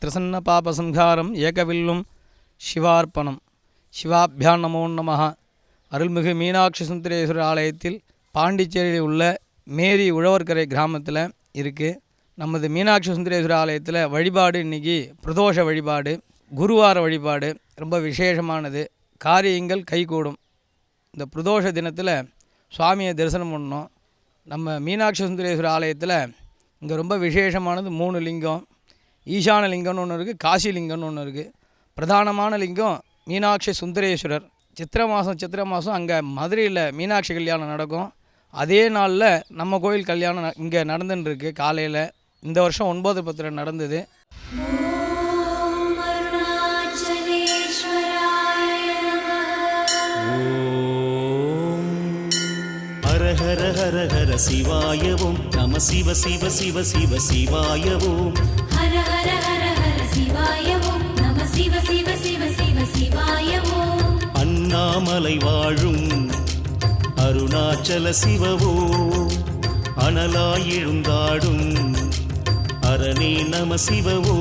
திரிசன்ன பாபசம்ஹாரம் ஏகவில்லும் சிவார்ப்பணம். சிவாபியா நமோ நம அருள்மிகு மீனாட்சி சுந்தரேஸ்வரர் ஆலயத்தில் பாண்டிச்சேரியில் உள்ள மேரி உழவர்கரை கிராமத்தில் இருக்குது நமது மீனாட்சி சுந்தரேஸ்வரர் ஆலயத்தில் வழிபாடு இன்னைக்கு பிரதோஷ வழிபாடு குருவார வழிபாடு ரொம்ப விசேஷமானது. காரியங்கள் கைகூடும். இந்த பிரதோஷ தினத்தில் சுவாமியை தரிசனம் பண்ணோம் நம்ம மீனாட்சி சுந்தரேஸ்வரர் ஆலயத்தில் இங்கே ரொம்ப விசேஷமானது மூணு லிங்கம். ஈசான லிங்கம்னு ஒன்று இருக்குது காசி லிங்கம்னு ஒன்று இருக்குது பிரதானமான லிங்கம் மீனாட்சி சுந்தரேஸ்வரர். சித்திர மாதம் சித்திர மாதம் அங்கே மதுரையில் மீனாட்சி கல்யாணம் நடக்கும். அதே நாளில் நம்ம கோயில் கல்யாணம் இங்கே நடந்துட்டுருக்கு காலையில். இந்த வருஷம் ஒன்பது பத்தில் நடந்தது. ஹர ஹர சிவாயவும். நம சிவ சிவ சிவ சிவ சிவாயவும். அண்ணாமலை வாழும் அருணாச்சல சிவவோ அனலாயிழுந்தாடும் அரணே நம சிவவோ.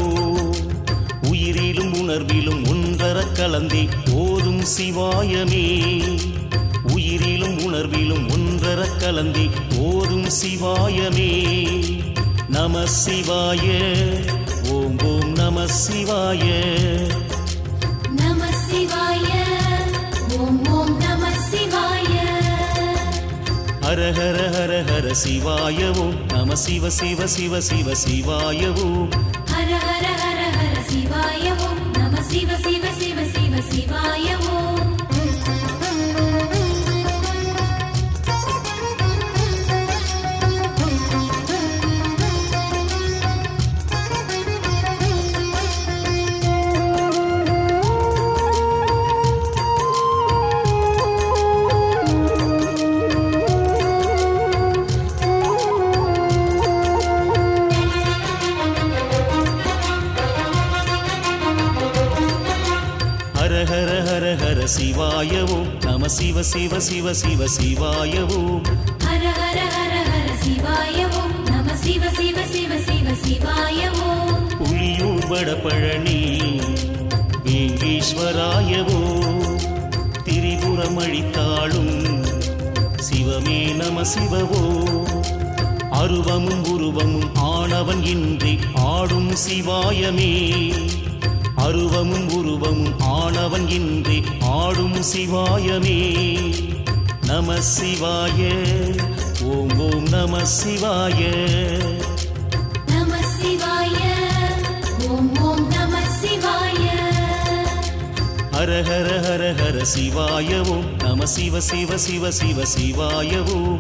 உயிரிலும் உணர்விலும் ஒன்றர கலந்தே போதும் சிவாயமே. உயிரிலும் உணர்விலும் ஒன்றர கலந்தே போதும் சிவாயமே. நம சிவாய ஓம் ஓம் நம சிவாய. ஹர ஹர ஹர ஹர சிவாயவும் நம சிவ சிவ சிவ சிவ சிவாயவும். ஹர ஹர ஹர ஹர சிவாயவும் நம சிவ சிவ சிவ சிவ சிவாயவும். சிவ சிவ சிவ சிவாயவும். ஹர ஹர ஹர ஹர சிவாயவும். நம சிவ சிவ சிவ சிவ சிவாயவும். புலியூர் வடபழனி வேங்கீஸ்வராயவோ திரிபுரம் அழித்தாளும் சிவமே நம சிவவோ அருவமும் உருவமும் ஆனவன் இன்றி ஆடும் சிவாயமே. அருவமும் உருவமும் ஆனவன் இன்றி ஆடும் சிவாயமே. நம சிவாய ஓம் ஓம் நம சிவாய. ஹர ஹர ஹர ஹர சிவாயவும் நம சிவ சிவ சிவ சிவ சிவாயவும்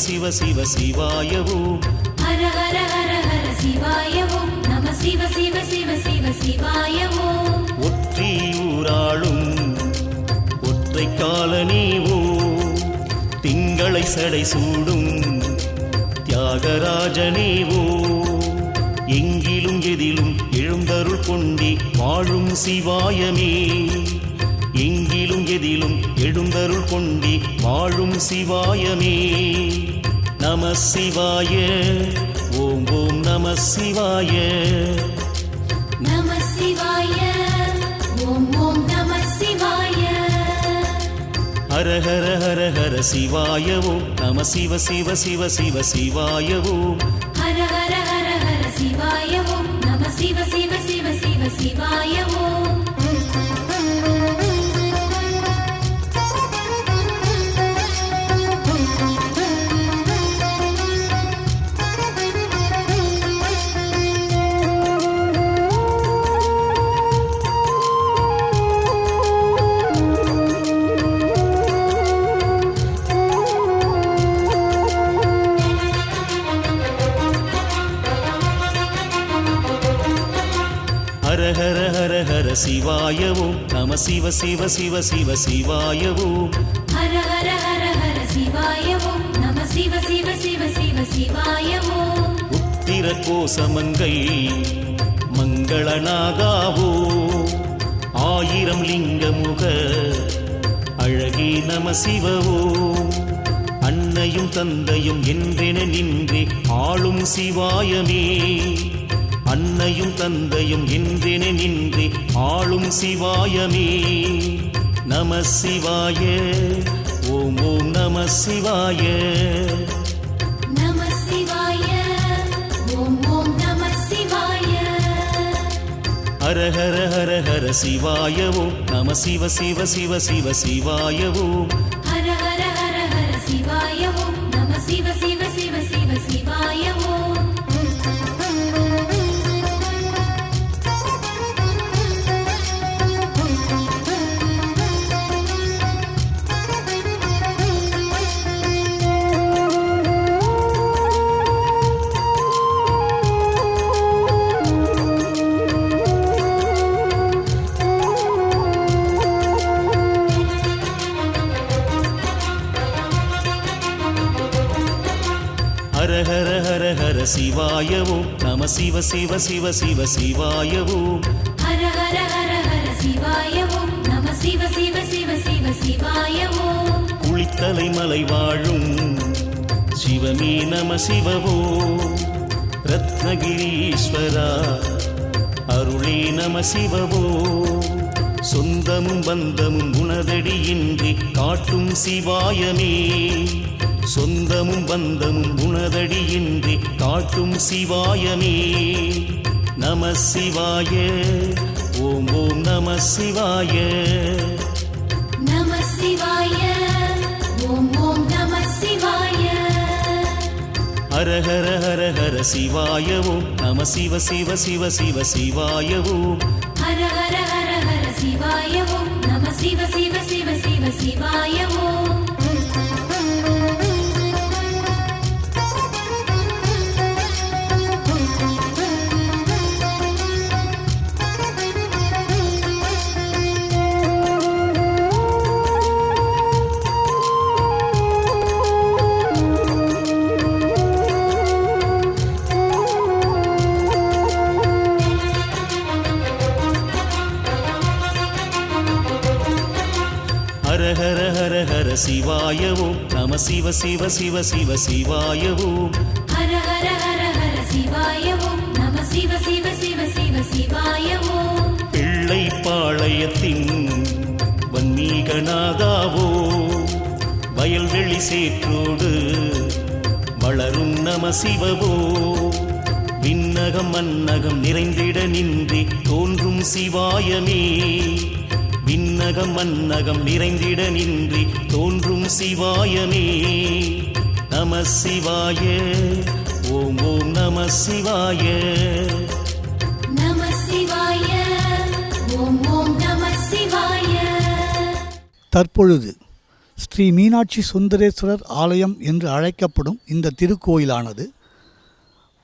சிவ சிவ சிவாயவும் ஹர ஹர ஹர ஹர சிவாயவும் நம சிவ சிவ சிவ சிவ சிவாயவும் ஒற்றி ஊராளும் ஒற்றை காலனீவோ. திங்களை சடை சூடும் தியாகராஜனேவோ. எங்கிலும் எதிலும் எழுந்தருள் கொண்டி வாழும் சிவாயமே. எதிலும் எழுந்தருள் கொண்டி வாழும் சிவாயமே. நம சிவாய ஓம் ஓம் நம சிவாய. நம சிவாய ஓம் ஓம் நம சிவாய. ஹர ஹர சிவாயவோ நம சிவ சிவ சிவ சிவ சிவாயவோ. ஹர ஹர சிவாயவோ நம சிவ சிவ சிவ சிவ சிவாயவோ. சிவ சிவ சிவ சிவ சிவாய ஓம் ஹர ஹர ஹர ஹர சிவாய ஓம் நம சிவ சிவ சிவ சிவ சிவாய ஓம் உத்திர கோசமங்கை மங்களநாதாவோ. ஆயிரம் லிங்கமுக அழகே நம சிவவோ. அன்னையும் தந்தையும் என்றென நின்றே ஆளும் சிவாயமே. அன்னையும் தந்தையும் என்றென நின்றே ஆளும் சிவாயமே. நம சிவாய ஓம் ஓம் நம சிவாய. ஹர ஹர ஹர ஹர சிவாய ஓம் நம சிவ சிவ சிவ சிவ சிவாய சிவ சிவ சிவ சிவ சிவாய ஓம் ஹர ஹர ஹர ஹர சிவாய ஓம் நம சிவ சிவ சிவ சிவ சிவாய ஓம் குளித்தலை மலை வாழும். சிவமே நம சிவவோ ரத்னகிரீஸ்வரா அருளே நம சிவவோ சொந்தமும் பந்தமும் உனதடியின்றி காட்டும் சிவாயமே. சொந்தமும் பந்தமும் உனதடியின்றி காட்டும் சிவாயமே. நம சிவாய ஓம் ஓம் நம சிவாய. நம சிவாய ஓம் ஓம் நம சிவாய. ஹர ஹர ஹர நம சிவ சிவ சிவ சிவ சிவாய ஓம் ஹர ஹர ஹர நம சிவ சிவ சிவ சிவ சிவாய சிவாய ஓம் நம சிவ சிவ சிவ சிவ சிவாய ஓம் ஹர ஹர ஹர ஹர சிவாய ஓம் நம சிவ சிவ சிவ சிவ சிவாய ஓம் பிள்ளை பாளையத்தின் வன்னீகநாதாவோ வயல்வெளி சேற்றோடு வளரும் நம சிவவோ. விண்ணகம் மன்னகம் நிறைந்திட நின்றி தோன்றும் சிவாயமே. விண்ணகம் மன்னகம் நிறைந்திட நின்றி தோன்றும் சிவாயமே. நம சிவாய ஓம் ஓம் நம சிவாய. நம சிவாய ஓம் ஓம் நம சிவாய. தற்பொழுது ஸ்ரீ மீனாட்சி சுந்தரேஸ்வரர் ஆலயம் என்று அழைக்கப்படும் இந்த திருக்கோயிலானது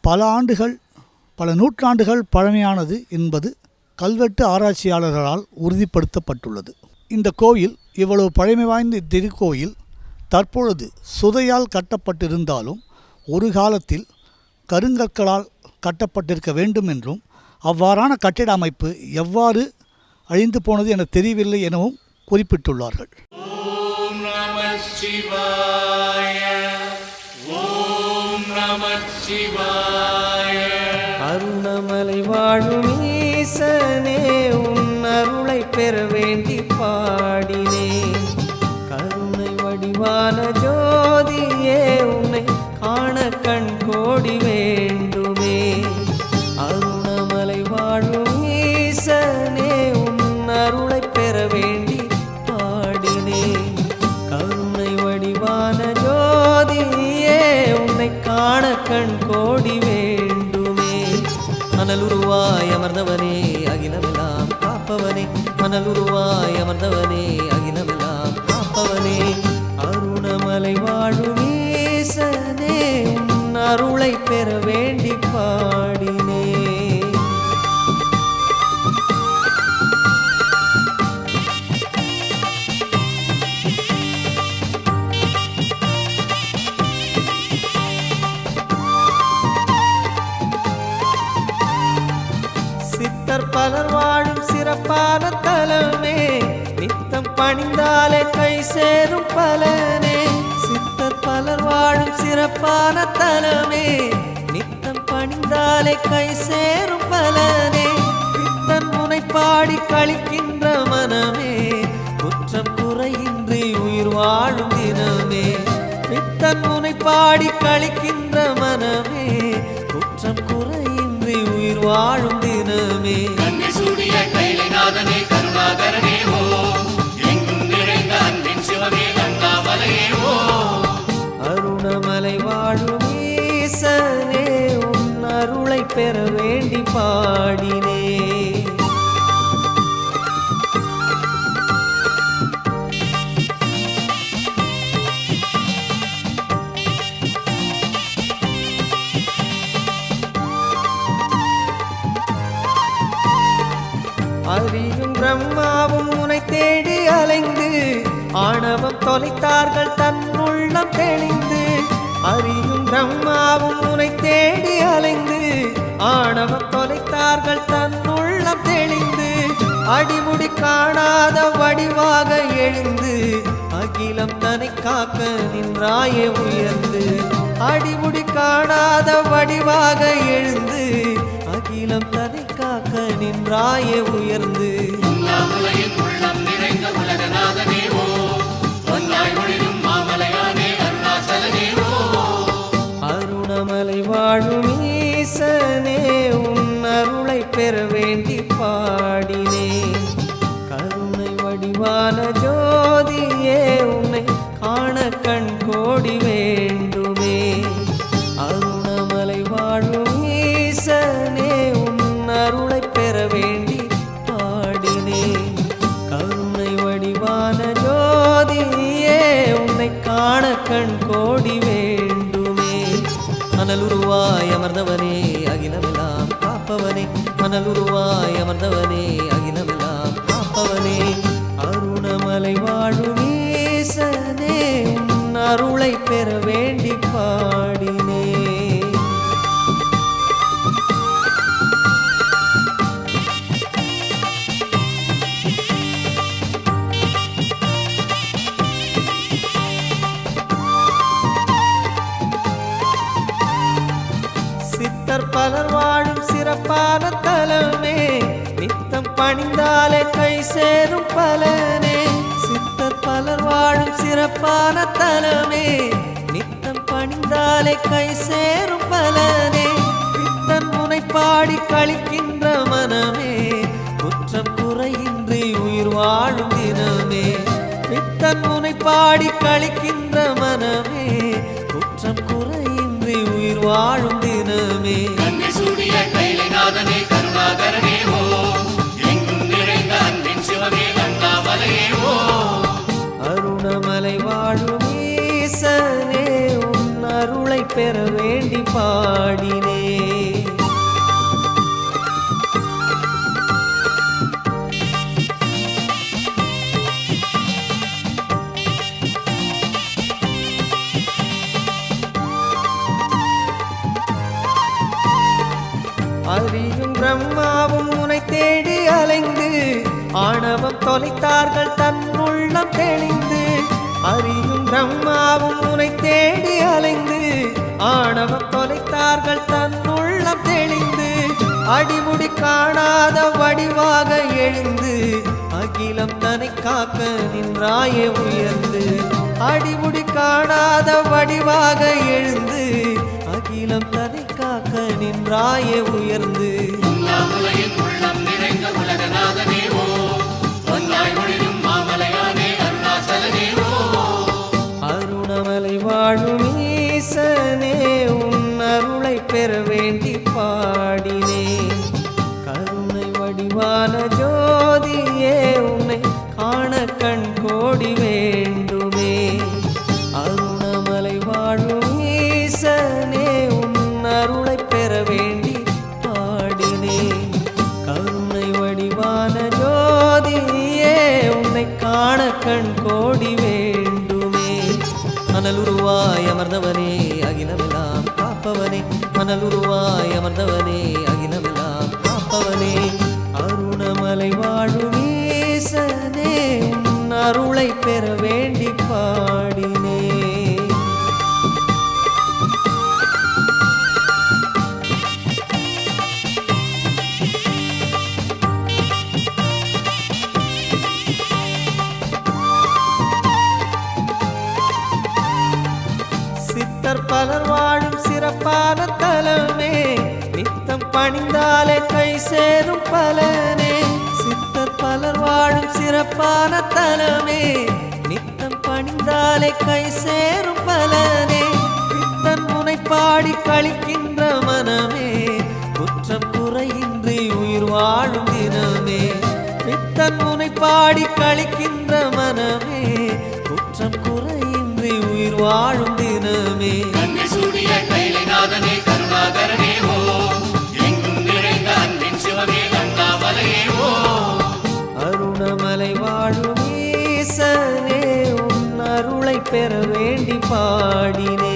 பல ஆண்டுகள் பல நூற்றாண்டுகள் பழமையானது என்பது கல்வெட்டு ஆராய்ச்சியாளர்களால் உறுதிப்படுத்தப்பட்டுள்ளது. இந்த கோயில் இவ்வளவு பழமை வாய்ந்த திருக்கோயில் தற்பொழுது சுதையால் கட்டப்பட்டிருந்தாலும் ஒரு காலத்தில் கருங்கற்களால் கட்டப்பட்டிருக்க வேண்டும் என்றும் அவ்வாறான கட்டிட அமைப்பு எவ்வாறு அழிந்து போனது என தெரியவில்லை எனவும் குறிப்பிட்டுள்ளார்கள். அருணமலை வாழும் ஈசனே உன் அருளை பெற வேண்டி பாடினேன். கருணை வடிவான ஜோதியே உன்னை காண கண் கோடி வேண்டுமே. அருணமலை வாழும் ஈசனே உன் அருளை பெற வேண்டி பாடினேன். கருணை வடிவான ஜோதியே உன்னை காண கண் கோடி வேண்டுமே. அனலுருவாய் அமர்ந்தவனே மணலுருவாய் அமர்ந்தவனே அகிலமெல்லாம் காப்பவனே. அருணமலை வாழும் ஈசனே அருளை பெற வேண்டி பாடினேன் சித்தம் பணிந்தாலே கை சேரும் பலனே. சித்தர் பலர் வாழும் சிறப்பான தலமே. நித்தம் பணிந்தாலே கை சேரும் பலனே. பித்தன் முனைப்பாடி கழிக்கின்ற மனமே. குற்றம் குறையின்றி உயிர் வாழும் தினமே. பித்தன் முனைப்பாடி கழிக்கின்ற மனமே. குற்றம் குறையின்றி உயிர் வாழும் தினமே. கங்கை சூடிய கருணாகரனே ஓ பெற வேண்டி பாடினே. அறியும் பிரம்மாவும் உனை தேடி அலைந்து ஆணவம் தொலைத்தார்கள் தன் உள்ளம் தெளிந்து ஆணவம் தொலைத்தார்கள் தன் உள்ளம் தெளிந்து அடிமுடி காணாத வடிவாக எழுந்து அகிலம் தனை காக்க நின்றாயே உயர்ந்து அடிமுடி காணாத வடிவாக எழுந்து அகிலம் தனை காக்க நின்றாயே உயர்ந்து. மணலுருவாய் அமர்ந்தவனே அகிலமெல்லாம் காப்பவனே. மணலுருவாய் அமர்ந்தவனே அகிலமெல்லாம் காப்பவனே. அருணமலை வாழும் ஈசனே அருளை பெற வேண்டி பாடினே. சேரும் பலனே. சித்தர் பலர் வாழும் சிறப்பான தலமே. நித்தம் பணிந்தாலே கை சேரும் பலனே. பித்தன் முனைப்பாடி கழிக்கின்ற மனமே. குற்றம் குறையின்றி உயிர் வாழும் தினமே. பித்தன் முனைப்பாடி கழிக்கின்ற மனமே. குற்றம் குறையின்றி உயிர் வாழும் தினமே. பெற வேண்டி பாடினே. அறியும் பிரம்மாவும் உனை தேடி அலைந்து ஆணவம் தொலைத்தார்கள் தன் உள்ளம் தெளிந்து அறியும் பிரம்மாவும் உனை தேடி அலைந்து ஆணவம் தொலைத்தார்கள் தன் உள்ளம் தெளிந்து அடிமுடி காணாத வடிவாக எழுந்து அகிலம் தனை காக்க நின்றாயே உயர்ந்து அடிமுடி காணாத வடிவாக எழுந்து அகிலம் தனை காக்க நின்றாயே உயர்ந்து. உள்ளம் நிறைந்த உலகநாதனே காணல் உருவாய் அமர்ந்தவனே அகிலமெல்லாம் காப்பவனே. அருணமலை வாழும் அருளை பெற பணிந்தாலே கை சேரும் பலனே. சித்தர் பலர் வாழும் சிறப்பான தலமே. நித்தம் பணிந்தாலே கை சேரும் பலனே. பித்தன் முனைப்பாடி கழிக்கின்ற மனமே. குற்றம் குறையின்றி உயிர் வாழும் தினமே. பித்தன் முனைப்பாடி கழிக்கின்ற மனமே. குற்றம் குறையின்றி உயிர் வாழும் தினமே. பெற வேண்டி பாடினே.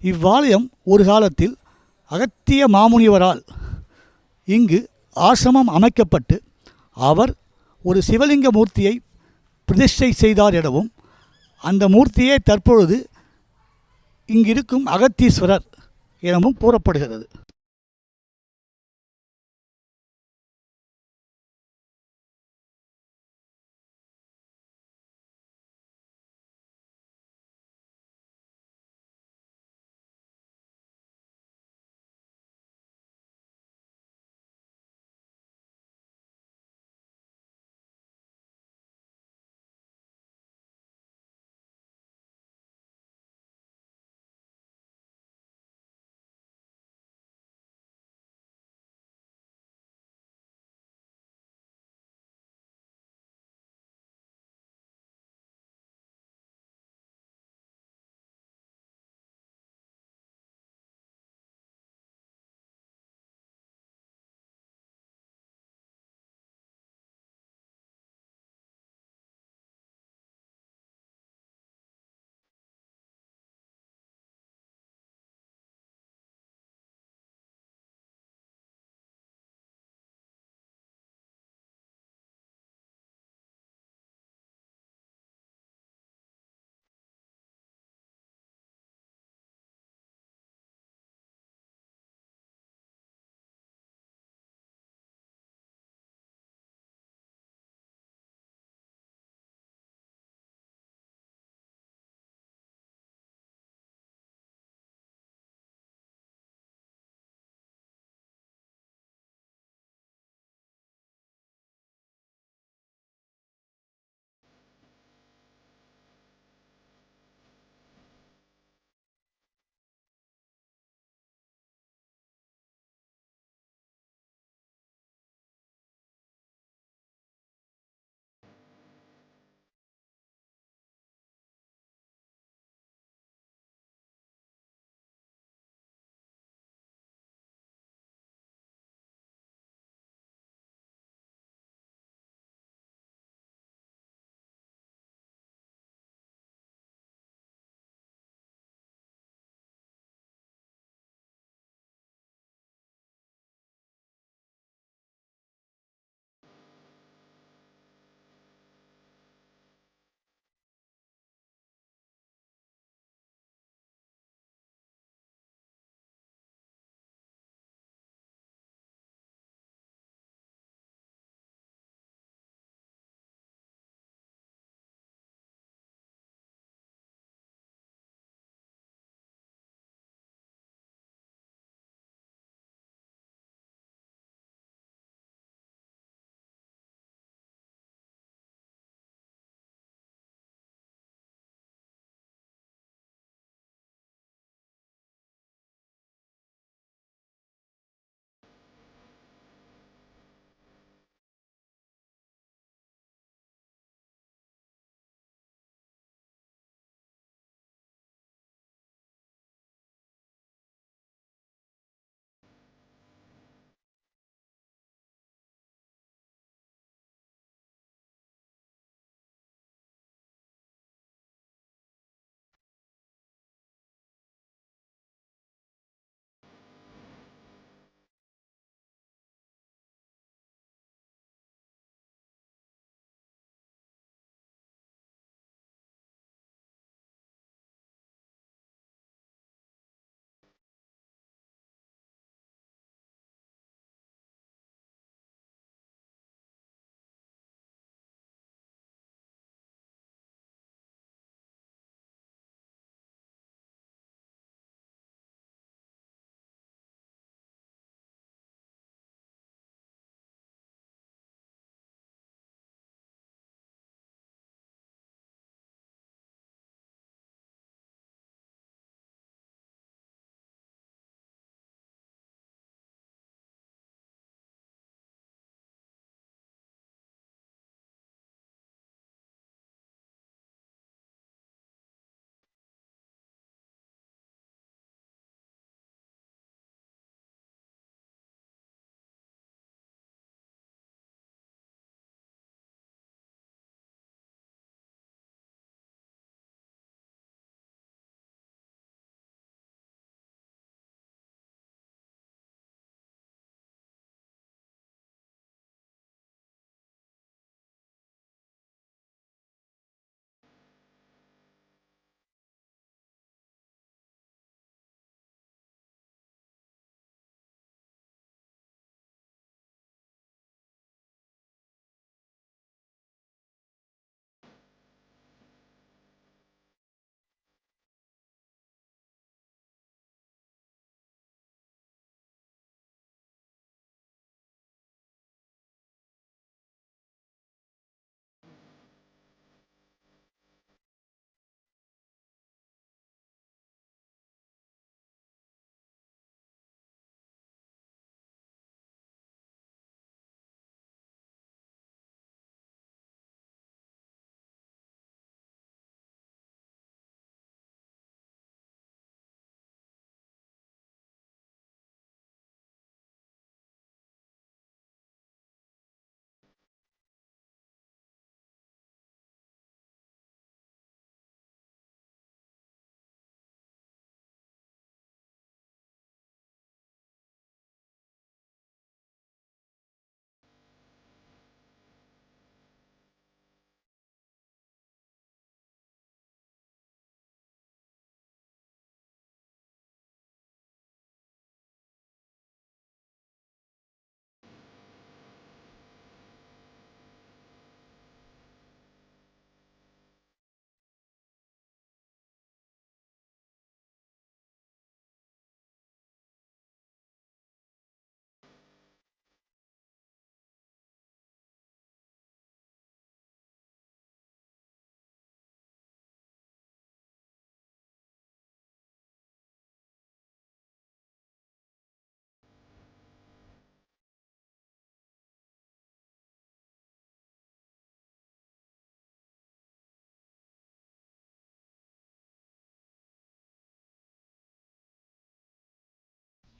இவ்வாலயம் ஒரு காலத்தில் அகத்திய மாமுனிவரால் இங்கு ஆசிரமம் அமைக்கப்பட்டு அவர் ஒரு சிவலிங்க மூர்த்தியை பிரதிஷ்டை செய்தார் எனவும் அந்த மூர்த்தியே தற்பொழுது இங்கிருக்கும் அகத்தீஸ்வரர் எனவும் கூறப்படுகிறது.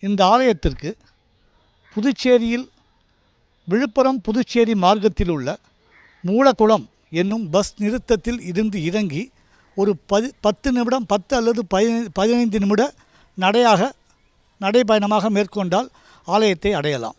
இந்த ஆலயத்திற்கு புதுச்சேரியில் விழுப்புரம் புதுச்சேரி மார்க்கத்தில் உள்ள மூலக்குளம் என்னும் பஸ் நிறுத்தத்தில் இருந்து இறங்கி ஒரு பதி பத்து நிமிடம் பத்து அல்லது பதினை பதினைந்து நிமிட நடையாக நடைபயணமாக மேற்கொண்டால் ஆலயத்தை அடையலாம்.